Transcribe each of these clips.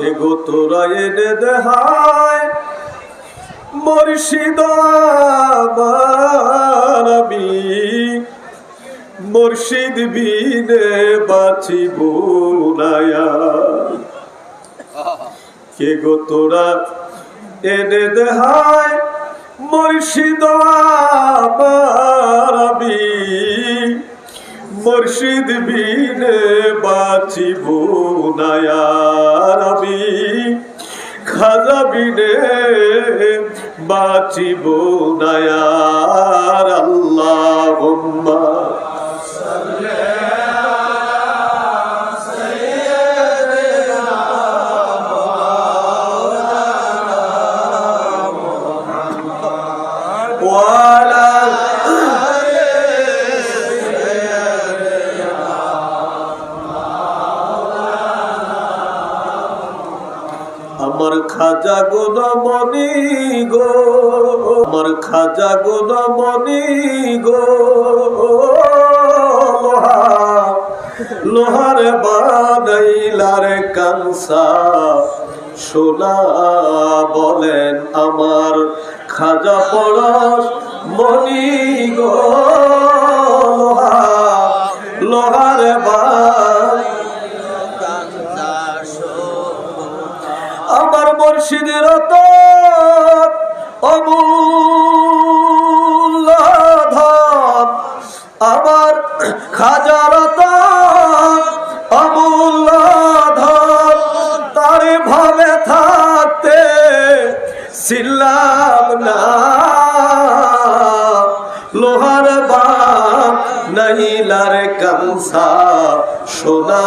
এগো তোরা এনে দেহায়? মুর্শিদ আমি। মুর্শিদ বিনে বাঁচিব নায়া কে গো তোরা এনে দেহায়? মুর্শিদ আমার মুর্শিদ বিনে বাঁচিব নায়ার আমি। খাজা বিনে বাঁচিব নায়ার আল্লাহ খাজা গোদমণি গো, আমার খাজা গোদমণি গো। লোহা লোহার বানাইলার কাংসা সোনা বলেন আমার খাজা পড়স মণি গো। লোহা লোহার বান আমার মুর্শিদের অমূল্য ধন। আমার খাজার তো অমূল্য ধন। তার ভাবে থাকতে ছিলাম না। লোহার বাপ নাইলার কামসা সোনা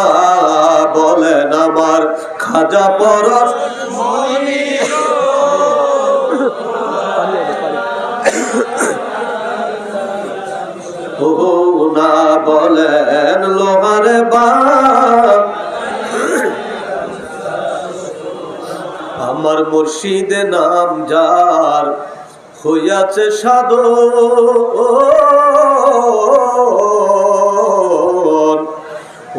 বলেন আমার খাজা পরশ। না বলেন লোহার আমার মুর্শিদ নাম যার হইয়াছে সাধো।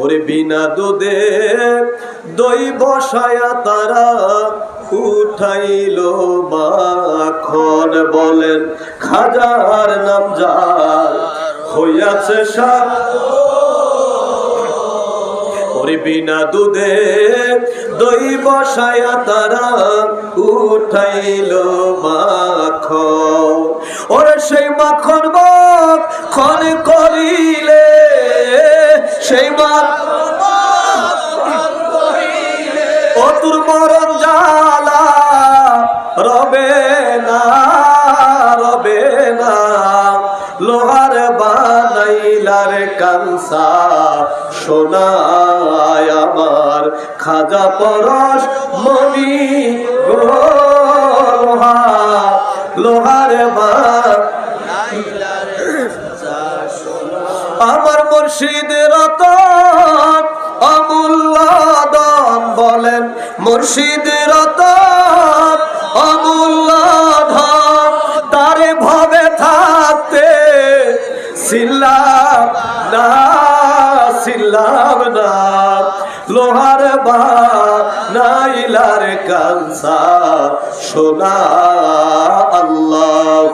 ওরে বিনা দুধে দই বসায়া তারা উঠাইল মাখন। বলেন, খাজার নাম যার হইয়াছে সাধো ওরে বিনা দুধে দই বসায়া তারা উঠাইল মাখন। ওরে সেই মাখন বাপ খন করিলে সেই মাখন ও তোর মরণ জ্বালা রবে না রবে না। লোহার বানাইলার কাংসা সোনায় আমার খাজা পরশ মনি লোহা। লোহার বা আমার মুর্শিদ রতন অমূল্য দান বলেন, মুর্শিদ রতন অমূল্য ধন। তারে ভবে থাকতে সিল্লাম না সিল্লাম না। লোহার বা নাইলার কানসা সোনা আল্লাহ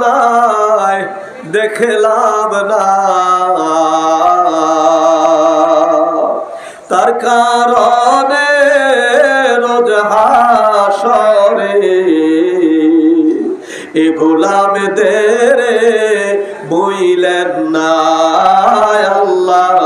অগনবী আপনায় দেখলাম না তার কারণে রোজ হাসরে এ গোলামদের বইলেন না আল্লাহ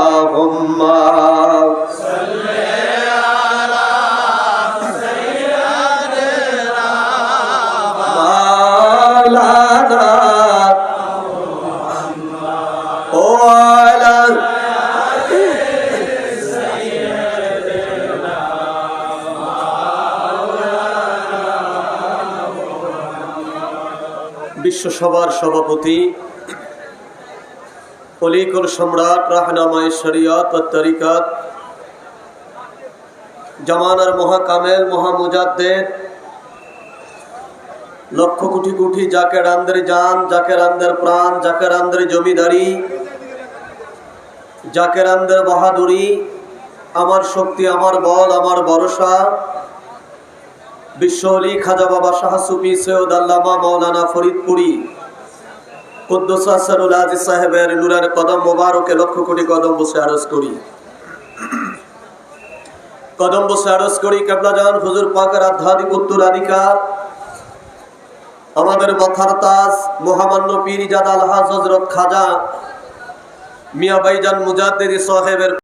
বিশ্বসভার সভাপতি অলিকুল সম্রাট রাহনামাই শরিয়ত ও তরিকত, জামানার মহাকামেল মহামুজাদ্দেদ, লক্ষ কোটি কোটি যাকে রান্দের যান যাকে রান্দের প্রাণ যাকে রান্দের জমিদারি যাকে রান্দের বাহাদুরি, আমার শক্তি, আমার বল, আমার ভরসা বিশ্বলি খাজা বাবা শাহ সুফি সৈয়দ আল্লামা ফরিদপুরি আজিজ সাহেবের কদম মোবারকে লক্ষ কোটি কদম বসে আরজ করি। কদম বসে আরজ করি কেবলাজান হুজুর পাকের আধ্যাত্মিক উত্তরাধিকার আমাদের মাথার তাজ, মহামান্য পীর ইজাদ আলহাজ হজরত খাজা মিয়া ভাইজান মুজাদ্দিদি সাহেবের